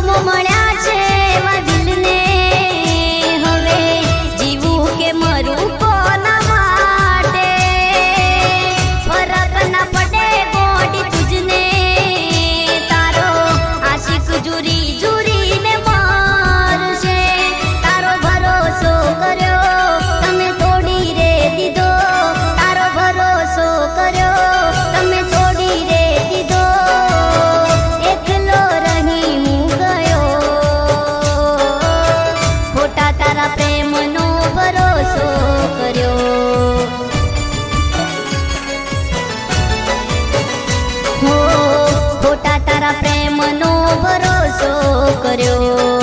மமள કર્યો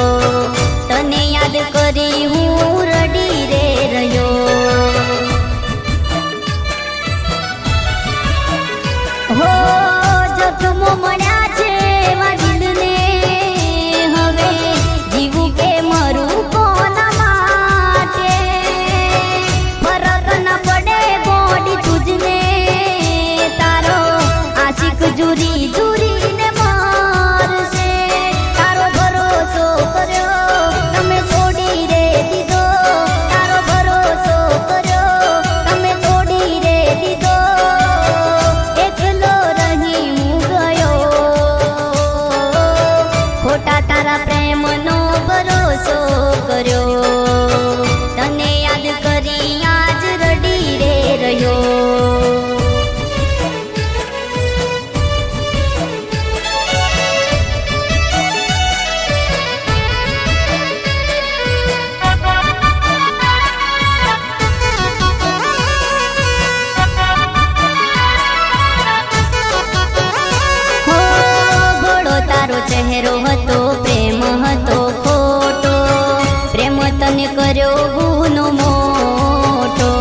કર્યો ગુનો મોટો.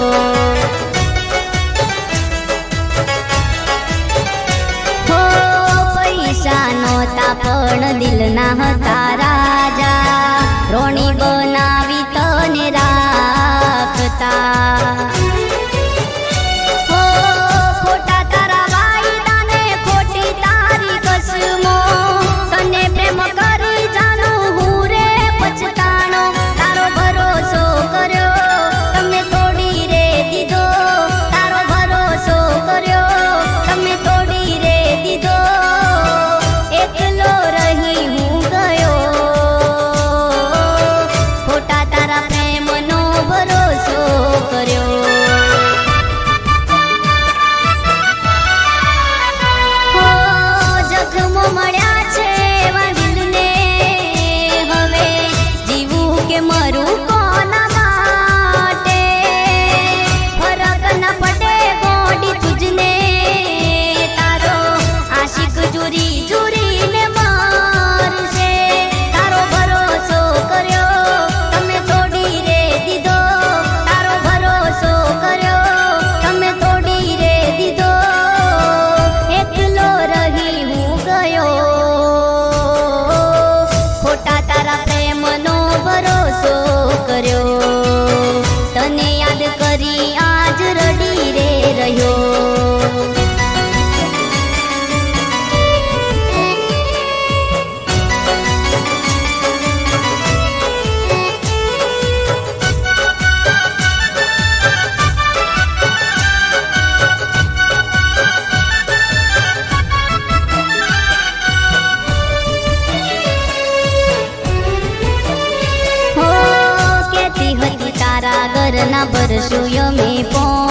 હો પૈસા દિલના હતા. કર્યો. ના પરસુયો મેં પો